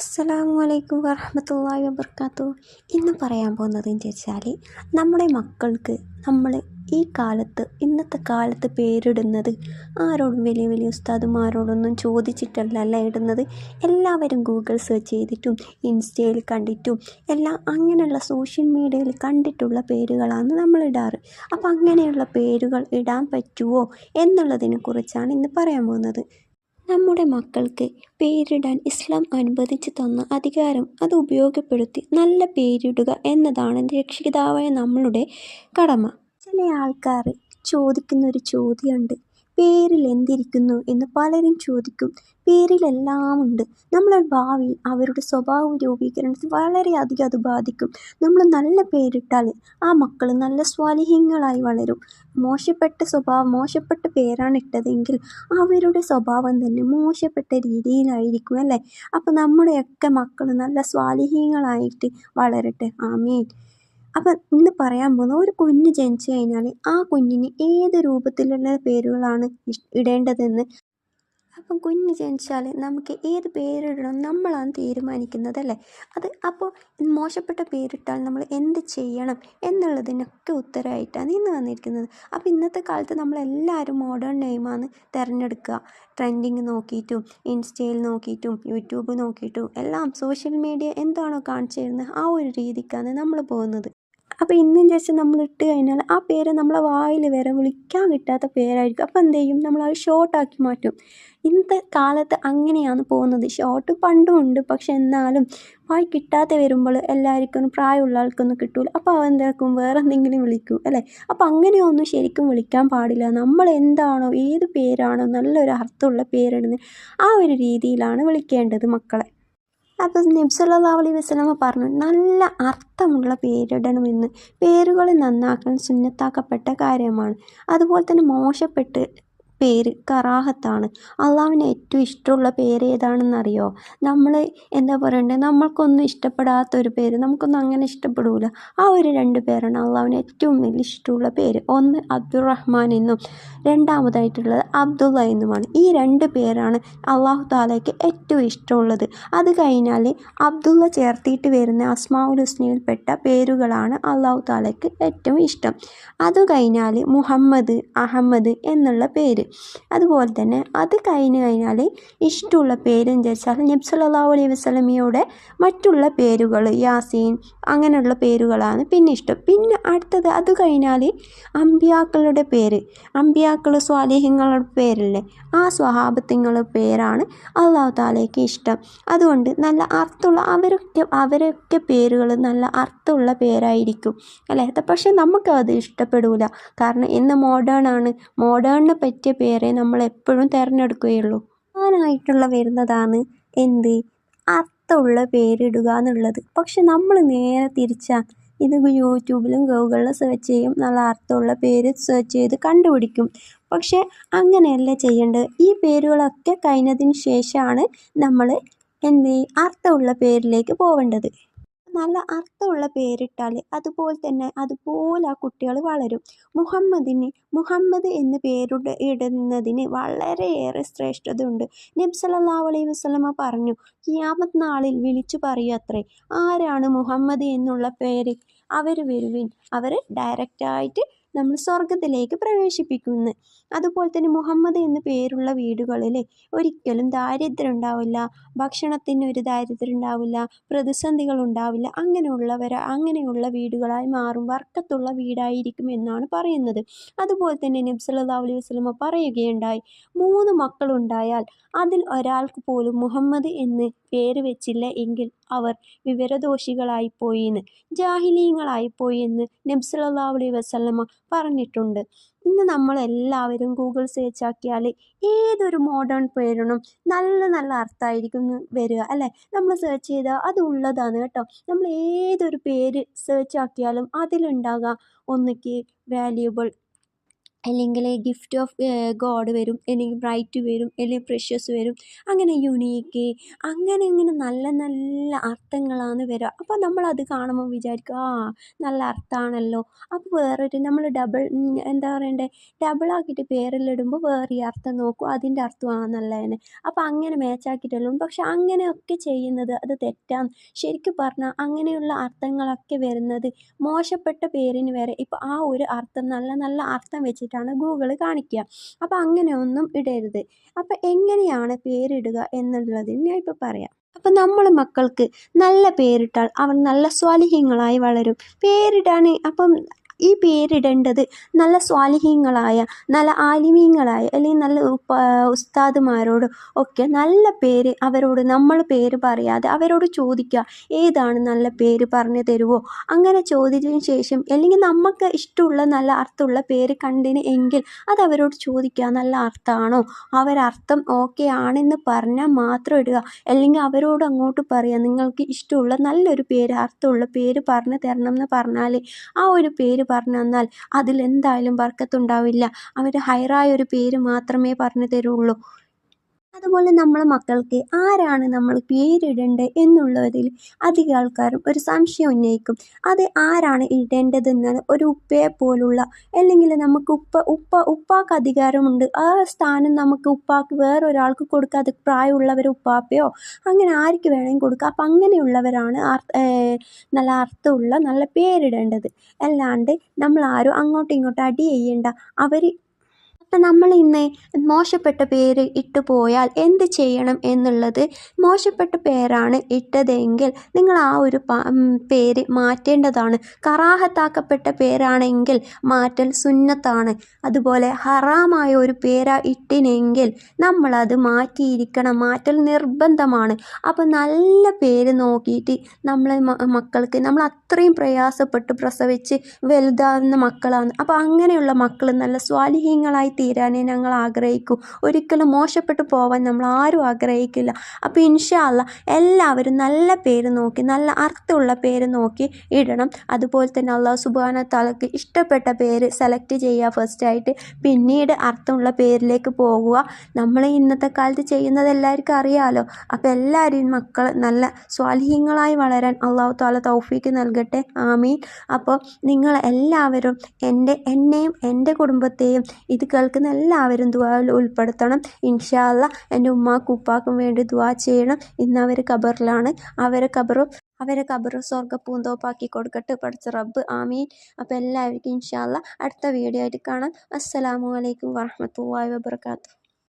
അസ്സലാമു അലൈക്കും വറഹമത്തല്ലാഹി വബർക്കാത്തു. ഇന്ന് പറയാൻ പോകുന്നത് എന്ന് നമ്മുടെ മക്കൾക്ക് നമ്മൾ ഈ കാലത്ത് ഇന്നത്തെ കാലത്ത് പേരിടുന്നത് ആരോടും വലിയ വലിയ ഉസ്താദുമാരോടൊന്നും ചോദിച്ചിട്ടല്ല അല്ല ഇടുന്നത്. എല്ലാവരും ഗൂഗിൾ സെർച്ച് ചെയ്തിട്ടും ഇൻസ്റ്റയിൽ കണ്ടിട്ടും എല്ലാം അങ്ങനെയുള്ള സോഷ്യൽ മീഡിയയിൽ കണ്ടിട്ടുള്ള പേരുകളാണ് നമ്മൾ ഇടാറ്. അപ്പോൾ അങ്ങനെയുള്ള പേരുകൾ ഇടാൻ പറ്റുമോ എന്നുള്ളതിനെ കുറിച്ചാണ് ഇന്ന് പറയാൻ പോകുന്നത്. നമ്മുടെ മക്കൾക്ക് പേരിടാൻ ഇസ്ലാം അനുവദിച്ചു തന്ന അധികാരം അത് ഉപയോഗപ്പെടുത്തി നല്ല പേരിടുക എന്നതാണ് രക്ഷിതാവായ നമ്മളുടെ കടമ. ചില ആൾക്കാർ ചോദിക്കുന്ന ഒരു ചോദ്യമുണ്ട്. പേരിൽ എന്തിരിക്കുന്നു എന്ന് പലരും ചോദിക്കും. പേരിലെല്ലാം ഉണ്ട്. നമ്മളെ ഭാവിയിൽ അവരുടെ സ്വഭാവ രൂപീകരണത്തിൽ വളരെയധികം അത് ബാധിക്കും. നമ്മൾ നല്ല പേരിട്ടാൽ ആ മക്കൾ നല്ല സ്വാലിഹ്യങ്ങളായി വളരും. മോശപ്പെട്ട സ്വഭാവം മോശപ്പെട്ട പേരാണ് ഇട്ടതെങ്കിൽ അവരുടെ സ്വഭാവം തന്നെ മോശപ്പെട്ട രീതിയിലായിരിക്കും അല്ലേ? അപ്പോൾ നമ്മുടെയൊക്കെ മക്കൾ നല്ല സ്വാലിഹ്യങ്ങളായിട്ട് വളരട്ടെ. ആമീൻ. അപ്പം ഇന്ന് പറയാൻ പോകുന്ന ഒരു കുഞ്ഞ് ജനിച്ചു കഴിഞ്ഞാൽ ആ കുഞ്ഞിന് ഏത് രൂപത്തിലുള്ള പേരുകളാണ് ഇടേണ്ടതെന്ന് അപ്പം കുഞ്ഞ് ജനിച്ചാൽ നമുക്ക് ഏത് പേരിടണം നമ്മളാണ് തീരുമാനിക്കുന്നത് അല്ലേ അത് അപ്പോൾ മോശപ്പെട്ട പേരിട്ടാൽ നമ്മൾ എന്ത് ചെയ്യണം എന്നുള്ളതിനൊക്കെ ഉത്തരമായിട്ടാണ് ഇന്ന് വന്നിരിക്കുന്നത്. അപ്പോൾ ഇന്നത്തെ കാലത്ത് നമ്മളെല്ലാവരും മോഡേൺ നെയിമാണ് തിരഞ്ഞെടുക്കുക. ട്രെൻഡിങ് നോക്കിയിട്ടും ഇൻസ്റ്റയിൽ നോക്കിയിട്ടും യൂട്യൂബ് നോക്കിയിട്ടും എല്ലാം സോഷ്യൽ മീഡിയ എന്താണോ കാണിച്ചു തരുന്നത് ആ ഒരു രീതിക്കാണ് നമ്മൾ പോകുന്നത്. അപ്പോൾ ഇന്നും ജസ്റ്റ് നമ്മൾ ഇട്ട് കഴിഞ്ഞാൽ ആ പേര് നമ്മളെ വായിൽ വരെ വിളിക്കാൻ കിട്ടാത്ത പേരായിരിക്കും. അപ്പോൾ എന്ത് ചെയ്യും? നമ്മൾ അത് ഷോർട്ടാക്കി മാറ്റും. ഇന്നത്തെ കാലത്ത് അങ്ങനെയാണ് പോകുന്നത്. ഷോർട്ട് പണ്ടും ഉണ്ട്. പക്ഷെ എന്നാലും വായി കിട്ടാതെ വരുമ്പോൾ എല്ലാവർക്കും പ്രായമുള്ള ആൾക്കൊന്നും കിട്ടൂല. അപ്പോൾ അവൻ എന്താക്കും വേറെ എന്തെങ്കിലും വിളിക്കും അല്ലേ? അപ്പോൾ അങ്ങനെയൊന്നും ശരിക്കും വിളിക്കാൻ പാടില്ല. നമ്മൾ എന്താണോ ഏത് പേരാണോ നല്ലൊരു അർത്ഥമുള്ള പേരിടുന്നത് ആ ഒരു രീതിയിലാണ് വിളിക്കേണ്ടത് മക്കളെ. അപ്പോൾ നബ്സുല്ലാ അലൈ അലൈഹി വസല്ലമ പറഞ്ഞു നല്ല അർത്ഥമുള്ള പേരിടണമെന്ന് പേരുകൾ നന്നാക്കാൻ സുന്നത്താക്കപ്പെട്ട കാര്യമാണ്. അതുപോലെ തന്നെ മോശപ്പെട്ട് പേര് കറാഹത്താണ്. അള്ളാവിന് ഏറ്റവും ഇഷ്ടമുള്ള പേര് ഏതാണെന്നറിയോ? നമ്മൾ എന്താ പറയണ്ടേ? നമ്മൾക്കൊന്നും ഇഷ്ടപ്പെടാത്ത ഒരു പേര് നമുക്കൊന്നും അങ്ങനെ ഇഷ്ടപ്പെടില്ല ആ ഒരു രണ്ട് പേരാണ് അള്ളാവിന് ഏറ്റവും വലിയ ഇഷ്ടമുള്ള പേര്. ഒന്ന് അബ്ദുറഹ്മാൻ എന്നും രണ്ടാമതായിട്ടുള്ളത് അബ്ദുള്ള എന്നുമാണ്. ഈ രണ്ട് പേരാണ് അള്ളാഹു താലയ്ക്ക് ഏറ്റവും ഇഷ്ടമുള്ളത്. അത് കഴിഞ്ഞാൽ അബ്ദുള്ള ചേർത്തിയിട്ട് വരുന്ന അസ്മാഉൽ ഹുസ്നയിൽപ്പെട്ട പേരുകളാണ് അള്ളാഹു താലയ്ക്ക് ഏറ്റവും ഇഷ്ടം. അത് കഴിഞ്ഞാൽ മുഹമ്മദ് അഹമ്മദ് എന്നുള്ള പേര്. അതുപോലെ തന്നെ അത് കഴിഞ്ഞ് കഴിഞ്ഞാൽ ഇഷ്ടമുള്ള പേരെന്ന് വെച്ചാൽ നബി സല്ലല്ലാഹു അലൈഹി വസ്ലമിയുടെ മറ്റുള്ള പേരുകൾ യാസീൻ അങ്ങനെയുള്ള പേരുകളാണ് പിന്നെ ഇഷ്ടം. പിന്നെ അടുത്തത് അത് കഴിഞ്ഞാൽ അമ്പിയാക്കളുടെ പേര്. അമ്പിയാക്കൾ സ്വാലിഹ്യങ്ങളുടെ പേരില്ലേ? ആ സ്വഹാബത്തിങ്ങളുടെ പേരാണ് അള്ളാഹു താലയ്ക്ക് ഇഷ്ടം. അതുകൊണ്ട് നല്ല അർത്ഥമുള്ള അവരൊക്കെ അവരൊക്കെ പേരുകൾ നല്ല അർത്ഥമുള്ള പേരായിരിക്കും അല്ലേ? പക്ഷെ നമുക്കത് ഇഷ്ടപ്പെടില്ല കാരണം ഇന്ന് മോഡേൺ ആണ്. മോഡേണിനെ പറ്റിയ പേരെ നമ്മൾ എപ്പോഴും തിരഞ്ഞെടുക്കുകയുള്ളൂ. പ്രധാനമായിട്ടുള്ള വരുന്നതാണ് എന്ത്? അർത്ഥമുള്ള പേരിടുക എന്നുള്ളത്. പക്ഷെ നമ്മൾ നേരെ തിരിച്ചാൽ ഇത് യൂട്യൂബിലും ഗൂഗിളിലും സെർച്ച് ചെയ്യും. നല്ല അർത്ഥമുള്ള പേര് സെർച്ച് ചെയ്ത് കണ്ടുപിടിക്കും. പക്ഷെ അങ്ങനെയല്ല ചെയ്യേണ്ടത്? ഈ പേരുകളൊക്കെ കഴിഞ്ഞതിന് ശേഷമാണ് നമ്മൾ എന്ത്? അർത്ഥമുള്ള പേരിലേക്ക് പോവേണ്ടത്. നല്ല അർത്ഥമുള്ള പേരിട്ടാൽ അതുപോലെ തന്നെ അതുപോലെ ആ കുട്ടികൾ വളരും. മുഹമ്മദിന് മുഹമ്മദ് എന്ന പേരുടെ ഇടുന്നതിന് വളരെയേറെ ശ്രേഷ്ഠതയുണ്ട്. നബി സല്ലല്ലാഹു അലൈഹി വസല്ലമ പറഞ്ഞു ഖിയാമത്ത് നാളിൽ വിളിച്ചു പറയൂ അത്രേ. ആരാണ് മുഹമ്മദ് എന്നുള്ള പേര് അവർ വരുവിൻ. അവർ ഡയറക്റ്റായിട്ട് നമ്മൾ സ്വർഗത്തിലേക്ക് പ്രവേശിപ്പിക്കുന്നു. അതുപോലെ തന്നെ മുഹമ്മദ് എന്ന് പേരുള്ള വീടുകളിൽ ഒരിക്കലും ദാരിദ്ര്യം ഉണ്ടാവില്ല ഭക്ഷണത്തിന് ഒരു ദാരിദ്ര്യം ഉണ്ടാവില്ല പ്രതിസന്ധികൾ ഉണ്ടാവില്ല. അങ്ങനെയുള്ളവർ അങ്ങനെയുള്ള വീടുകളായി മാറും വർക്കത്തുള്ള വീടായിരിക്കും എന്നാണ് പറയുന്നത്. അതുപോലെ തന്നെ നബ്സല്ലാ അലൈഹി വസ്ലമ പറയുകയുണ്ടായി മൂന്ന് മക്കളുണ്ടായാൽ അതിൽ ഒരാൾക്ക് പോലും മുഹമ്മദ് എന്ന് പേര് വെച്ചില്ല എങ്കിൽ അവർ വിവരദോഷികളായിപ്പോയി എന്ന് ജാഹിലീങ്ങളായിപ്പോയി എന്ന് വസ്ലമ പറഞ്ഞിട്ടുണ്ട്. ഇന്ന് നമ്മളെല്ലാവരും ഗൂഗിൾ സെർച്ച് ആക്കിയാൽ ഏതൊരു മോഡേൺ പേരിനും നല്ല നല്ല അർത്ഥമായിരിക്കും വരിക അല്ലേ? നമ്മൾ സെർച്ച് ചെയ്താൽ അത് ഉള്ളതാണ് കേട്ടോ. നമ്മൾ ഏതൊരു പേര് സെർച്ച് ആക്കിയാലും അതിലുണ്ടാകാം ഒന്നിക്ക് വാല്യുബിൾ അല്ലെങ്കിൽ ഗിഫ്റ്റ് ഓഫ് ഗോഡ് വരും അല്ലെങ്കിൽ ബ്രൈറ്റ് വരും അല്ലെങ്കിൽ പ്രഷ്യസ് വരും അങ്ങനെ യുണീക്ക് അങ്ങനെ ഇങ്ങനെ നല്ല നല്ല അർത്ഥങ്ങളാണ് വരിക അപ്പോൾ നമ്മളത് കാണുമ്പോൾ വിചാരിക്കും ആ നല്ല അർത്ഥമാണല്ലോ അപ്പോൾ വേറൊരു നമ്മൾ ഡബിൾ എന്താ പറയണ്ടേ ഡബിളാക്കിയിട്ട് പേരിലിടുമ്പോൾ വേറെ അർത്ഥം നോക്കും അതിന്റെ അർത്ഥം ആ നല്ലതന്നെ. അപ്പോൾ അങ്ങനെ മാച്ചാക്കിയിട്ടുള്ളൂ പക്ഷെ അങ്ങനെയൊക്കെ ചെയ്യുന്നത് അത് തെറ്റാണ് ശരിക്കും പറഞ്ഞാൽ അങ്ങനെയുള്ള അർത്ഥങ്ങളൊക്കെ വരുന്നത് മോശപ്പെട്ട പേരിന് വരെ. ഇപ്പോൾ ആ ഒരു അർത്ഥം നല്ല നല്ല അർത്ഥം വെച്ചിട്ടാണ് ഗൂഗിൾ കാണിക്കുക. അപ്പോൾ അങ്ങനെയൊന്നും ഇടരുത്. അപ്പോൾ എങ്ങനെയാണ് പേരിടുക എന്നുള്ളതിന് ഞാൻ ഇപ്പോൾ പറയാം. അപ്പം നമ്മൾ മക്കൾക്ക് നല്ല പേരിട്ടാൽ അവർ നല്ല സ്വാലിഹ്യങ്ങളായി വളരും. പേരിടാൻ അപ്പം ഈ പേരിടേണ്ടത് നല്ല സ്വാലിഹ്യങ്ങളായ നല്ല ആലിമീങ്ങളായ അല്ലെങ്കിൽ നല്ല ഉസ്താദുമാരോട് ഒക്കെ നല്ല പേര് അവരോട് നമ്മൾ പേര് പറയാതെ അവരോട് ചോദിക്കുക. ഏതാണ് നല്ല പേര് പറഞ്ഞു തരുമോ അങ്ങനെ ചോദിച്ചതിന് ശേഷം അല്ലെങ്കിൽ നമുക്ക് ഇഷ്ടമുള്ള നല്ല അർത്ഥമുള്ള പേര് കണ്ടിന് എങ്കിൽ അത് അവരോട് ചോദിക്കുക. നല്ല അർത്ഥമാണോ? അവരർത്ഥം ഓക്കെ ആണെന്ന് പറഞ്ഞാൽ മാത്രം ഇടുക. അല്ലെങ്കിൽ അവരോട് അങ്ങോട്ട് പറയുക. നിങ്ങൾക്ക് ഇഷ്ടമുള്ള നല്ലൊരു പേര് അർത്ഥമുള്ള പേര് പറഞ്ഞു തരണം എന്ന് പറഞ്ഞാൽ ആ ഒരു പേര് പറഞ്ഞു തന്നാൽ അതിലെന്തായാലും ബർക്കത്തുണ്ടാവില്ല അവർ ഹൈറായ ഒരു പേര് മാത്രമേ പറഞ്ഞു തരുള്ളൂ അതുപോലെ നമ്മളെ മക്കൾക്ക് ആരാണ് നമ്മൾ പേരിടേണ്ടത് എന്നുള്ളതിൽ അധിക ആൾക്കാരും ഒരു സംശയം ഉന്നയിക്കും. അത് ആരാണ് ഇടേണ്ടതെന്ന് ഒരു ഉപ്പയെ പോലുള്ള അല്ലെങ്കിൽ നമുക്ക് ഉപ്പ ഉപ്പ ഉപ്പാക്ക് അധികാരമുണ്ട്. ആ സ്ഥാനം നമുക്ക് ഉപ്പാക്ക് വേറൊരാൾക്ക് കൊടുക്കാതെ പ്രായമുള്ളവർ ഉപ്പാപ്പയോ അങ്ങനെ ആർക്ക് വേണമെങ്കിൽ കൊടുക്കാം. അപ്പം അങ്ങനെയുള്ളവരാണ് നല്ല അർത്ഥമുള്ള നല്ല പേരിടേണ്ടത്. അല്ലാണ്ട് നമ്മൾ ആരും അങ്ങോട്ടും ഇങ്ങോട്ടും അടി ചെയ്യേണ്ട. അവർ അപ്പം നമ്മൾ ഇന്ന് മോശപ്പെട്ട പേര് ഇട്ടു പോയാൽ എന്ത് ചെയ്യണം എന്നുള്ളത് മോശപ്പെട്ട പേരാണ് ഇട്ടതെങ്കിൽ നിങ്ങൾ ആ ഒരു പേര് മാറ്റേണ്ടതാണ്. കറാഹത്താക്കപ്പെട്ട പേരാണെങ്കിൽ മാറ്റൽ സുന്നത്താണ്. അതുപോലെ ഹറാമായ ഒരു പേരാ ഇട്ടിനെങ്കിൽ നമ്മളത് മാറ്റിയിരിക്കണം. മാറ്റൽ നിർബന്ധമാണ്. അപ്പോൾ നല്ല പേര് നോക്കിയിട്ട് നമ്മളെ മക്കൾക്ക് നമ്മൾ അത്രയും പ്രയാസപ്പെട്ട് പ്രസവിച്ച് വലുതാവുന്ന മക്കളാണ്. അപ്പോൾ അങ്ങനെയുള്ള മക്കൾ നല്ല സ്വാലിഹ്യങ്ങളായി തീരാനേ ഞങ്ങൾ ആഗ്രഹിക്കൂ. ഒരിക്കലും മോശപ്പെട്ടു പോവാൻ നമ്മൾ ആരും ആഗ്രഹിക്കില്ല. അപ്പോൾ ഇൻഷാല്ല എല്ലാവരും നല്ല പേര് നോക്കി നല്ല അർത്ഥമുള്ള പേര് നോക്കി ഇടണം. അതുപോലെ തന്നെ അള്ളാഹു സുബാന തലക്ക് ഇഷ്ടപ്പെട്ട പേര് സെലക്ട് ചെയ്യുക ഫസ്റ്റായിട്ട് പിന്നീട് അർത്ഥമുള്ള പേരിലേക്ക് പോകുക. നമ്മൾ ഇന്നത്തെ കാലത്ത് ചെയ്യുന്നത് എല്ലാവർക്കും അറിയാമല്ലോ അപ്പോൾ എല്ലാവരും മക്കൾ നല്ല സ്വാലിഹ്യങ്ങളായി വളരാൻ അള്ളാഹു താല തൗഫീക്ക് നൽകട്ടെ. ആമീൻ. അപ്പോൾ നിങ്ങൾ എല്ലാവരും എന്റെ എന്നെയും എന്റെ കുടുംബത്തെയും ഇത് കേൾക്കുന്ന എല്ലാവരും ദുആയിൽ ഉൾപ്പെടുത്തണം. ഇൻഷാല്ല എന്റെ ഉമ്മാക്കും ഉപ്പാക്കും വേണ്ടി ദുവാ ചെയ്യണം. ഇന്ന് അവർ ഖബറിലാണ്. അവരെ ഖബറും അവരെ ഖബർ സ്വർഗ പൂന്തോപ്പാക്കി കൊടുക്കട്ടെ പഠിച്ച റബ്ബ്. ആമീൻ. അപ്പോൾ എല്ലാവർക്കും ഇൻഷാല്ല അടുത്ത വീഡിയോ ആയിട്ട് കാണാം. അസ്സലാമു അലൈക്കും വറഹ്മത്തുള്ളാഹി വബർക്കാത്തു